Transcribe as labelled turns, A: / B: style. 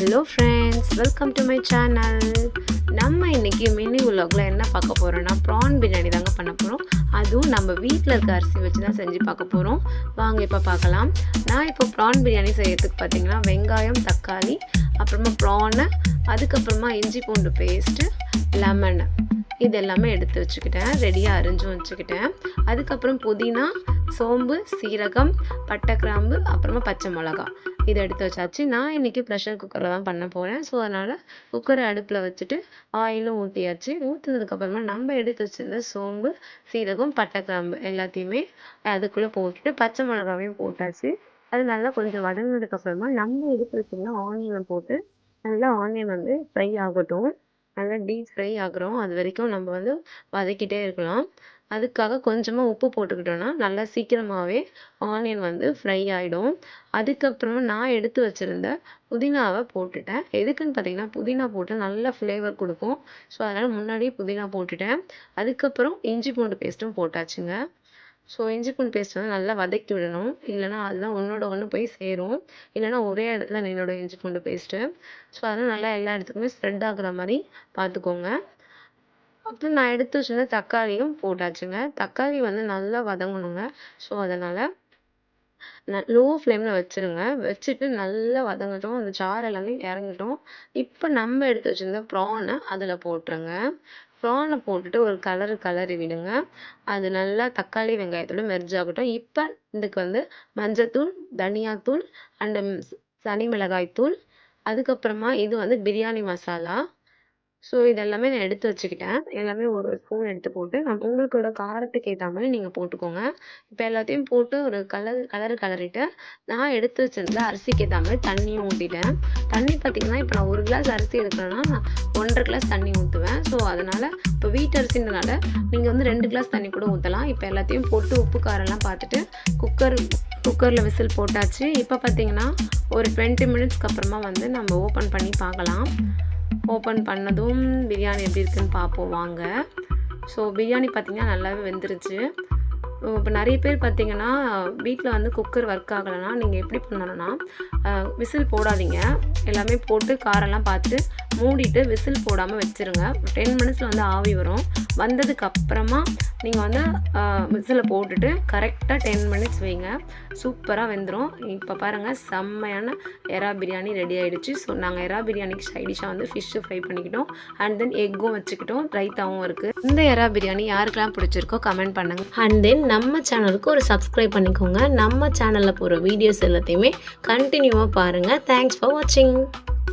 A: Hello friends welcome to my channel நம்ம இன்னைக்கு mini உலகில் என்ன பார்க்க போகிறோம்னா ப்ரான் பிரியாணி தாங்க பண்ண போகிறோம் அதுவும் நம்ம வீட்டில் இருக்க அரிசி வச்சு தான் செஞ்சு பார்க்க போகிறோம் வாங்க இப்போ பார்க்கலாம். நான் இப்போ ப்ரான் பிரியாணி செய்யறதுக்கு பார்த்தீங்கன்னா வெங்காயம் தக்காளி அப்புறமா ப்ரானு அதுக்கப்புறமா இஞ்சி பூண்டு பேஸ்ட்டு லெமன் இது எல்லாமே எடுத்து வச்சுக்கிட்டேன். ரெடியாக அரிஞ்சும் வச்சுக்கிட்டேன். அதுக்கப்புறம் புதினா சோம்பு சீரகம் பட்டை கிராம்பு அப்புறமா பச்சை மிளகா இதை எடுத்து வச்சாச்சு. நான் இன்னைக்கு ப்ரெஷர் குக்கரில் தான் பண்ண போகிறேன் ஸோ அதனால் குக்கரை அடுப்பில் வச்சுட்டு ஆயிலும் ஊற்றியாச்சு ஊற்றுனதுக்கப்புறமா நம்ம எடுத்து வச்சிருந்த சோம்பு சீரகம் பட்டை கிராம்பு எல்லாத்தையுமே அதுக்குள்ளே போட்டுட்டு பச்சை மிளகாவையும் போட்டாச்சு. அது நல்லா கொஞ்சம் வதங்கினதுக்கப்புறமா நம்ம எடுத்து வச்சிருந்த ஆனியனை போட்டு நல்லா ஆனியன் வந்து ஃப்ரை ஆகட்டும். நல்லா டீப் ஃப்ரை ஆகுறோம். அது வரைக்கும் நம்ம வந்து வதக்கிட்டே இருக்கலாம். அதுக்காக கொஞ்சமாக உப்பு போட்டுக்கிட்டோன்னா நல்லா சீக்கிரமாகவே ஆனியன் வந்து ஃப்ரை ஆகிடும் அதுக்கப்புறம் நான் எடுத்து வச்சுருந்த புதினாவை போட்டுட்டேன். எதுக்குன்னு பார்த்தீங்கன்னா புதினா போட்டு நல்லா ஃப்ளேவர் கொடுக்கும். ஸோ அதனால் முன்னாடியே புதினா போட்டுட்டேன். அதுக்கப்புறம் இஞ்சி பூண்டு பேஸ்ட்டும் போட்டாச்சுங்க. ஸோ இஞ்சி பூண்டு பேஸ்ட் வந்து நல்லா வதக்கி விடணும். இல்லைனா அதெல்லாம் ஒன்றோட ஒன்று போய் சேரும். இல்லைனா ஒரே இடத்துல நின்னோட இஞ்சி பூண்டு பேஸ்ட்டு ஸோ அதெல்லாம் நல்லா எல்லா இடத்துக்குமே ஸ்ப்ரெட் ஆகுற மாதிரி பார்த்துக்கோங்க. அப்புறம் நான் எடுத்து வச்சிருந்த தக்காளியும் போட்டாச்சுங்க. தக்காளி வந்து நல்லா வதங்கணுங்க. ஸோ அதனால் லோ ஃப்ளேமில் வச்சுருங்க. வச்சுட்டு நல்லா வதங்கட்டும். அந்த சாறு எல்லாமே இறங்கட்டும். இப்போ நம்ம எடுத்து வச்சிருந்த ப்ரானை அதில் போட்டுருங்க. ப்ரானை போட்டுட்டு ஒரு கலரு கலரி விடுங்க. அது நல்லா தக்காளி வெங்காயத்தோட மெர்ஜ் ஆகட்டும். இப்போ இதுக்கு வந்து மஞ்சத்தூள் தனியாத்தூள் அண்டு சனி மிளகாய் தூள் அதுக்கப்புறமா இது வந்து பிரியாணி மசாலா. ஸோ இதெல்லாமே நான் எடுத்து வச்சுக்கிட்டேன். எல்லாமே ஒரு ஸ்பூன் எடுத்து போட்டு நான் உங்களுக்கோட காரத்துக்கு ஏற்ற மாதிரி நீங்கள் போட்டுக்கோங்க. இப்போ எல்லாத்தையும் போட்டு ஒரு கலர் கலர் கலரிட்டு நான் எடுத்து வச்சிருந்த அரிசிக்கு ஏற்ற மாதிரி தண்ணியும் ஊற்றிட்டேன் தண்ணி பார்த்தீங்கன்னா இப்போ நான் ஒரு கிளாஸ் அரிசி எடுக்கிறேன்னா நான் ஒன்றரை கிளாஸ் தண்ணி ஊற்றுவேன் ஸோ அதனால் இப்போ வீட்டு அரிசின்றனால நீங்கள் வந்து ரெண்டு கிளாஸ் தண்ணி கூட ஊற்றலாம் இப்போ எல்லாத்தையும் போட்டு உப்பு காரம்லாம் பார்த்துட்டு குக்கர் குக்கரில் விசில் போட்டாச்சு. இப்போ பார்த்தீங்கன்னா ஒரு டுவெண்ட்டி மினிட்ஸ்க்கு அப்புறமா வந்து நம்ம ஓப்பன் பண்ணி பார்க்கலாம் ஓப்பன் பண்ணதும் பிரியாணி எப்படி இருக்குன்னு பார்ப்போம் வாங்க. ஸோ பிரியாணி பார்த்திங்கன்னா நல்லாவே வெந்துருச்சு. இப்போ நிறைய பேர் பார்த்தீங்கன்னா வீட்டில் வந்து குக்கர் ஒர்க் ஆகலைன்னா நீங்கள் எப்படி பண்ணணும்னா விசில் போடாதீங்க. எல்லாமே போட்டு காரெல்லாம் பார்த்து மூடிட்டு விசில் போடாமல் வச்சுருங்க. டென் மினிட்ஸில் வந்து ஆவி வரும். வந்ததுக்கு அப்புறமா நீங்கள் வந்து விசிலை போட்டுட்டு கரெக்டாக டென் மினிட்ஸ் வைங்க. சூப்பராக வெந்துடும் இப்போ பாருங்கள் செம்மையான எறா பிரியாணி ரெடி ஆகிடுச்சு ஸோ நாங்கள் எறா பிரியாணிக்கு சைடிஷாக வந்து ஃபிஷ்ஷு ஃப்ரை பண்ணிக்கிட்டோம். அண்ட் தென் எக்கும் வச்சுக்கிட்டோம். ரைத்தாவும் இருக்குது இந்த எறா பிரியாணி யாருக்கெல்லாம் பிடிச்சிருக்கோ கமெண்ட் பண்ணுங்கள் அண்ட் தென் நம்ம சேனலுக்கு ஒரு சப்ஸ்கிரைப் பண்ணிக்கோங்க. நம்ம சேனலில் போகிற வீடியோஸ் எல்லாத்தையுமே கண்டினியூவாக பாருங்கள் தேங்க்ஸ் ஃபார் வாட்சிங்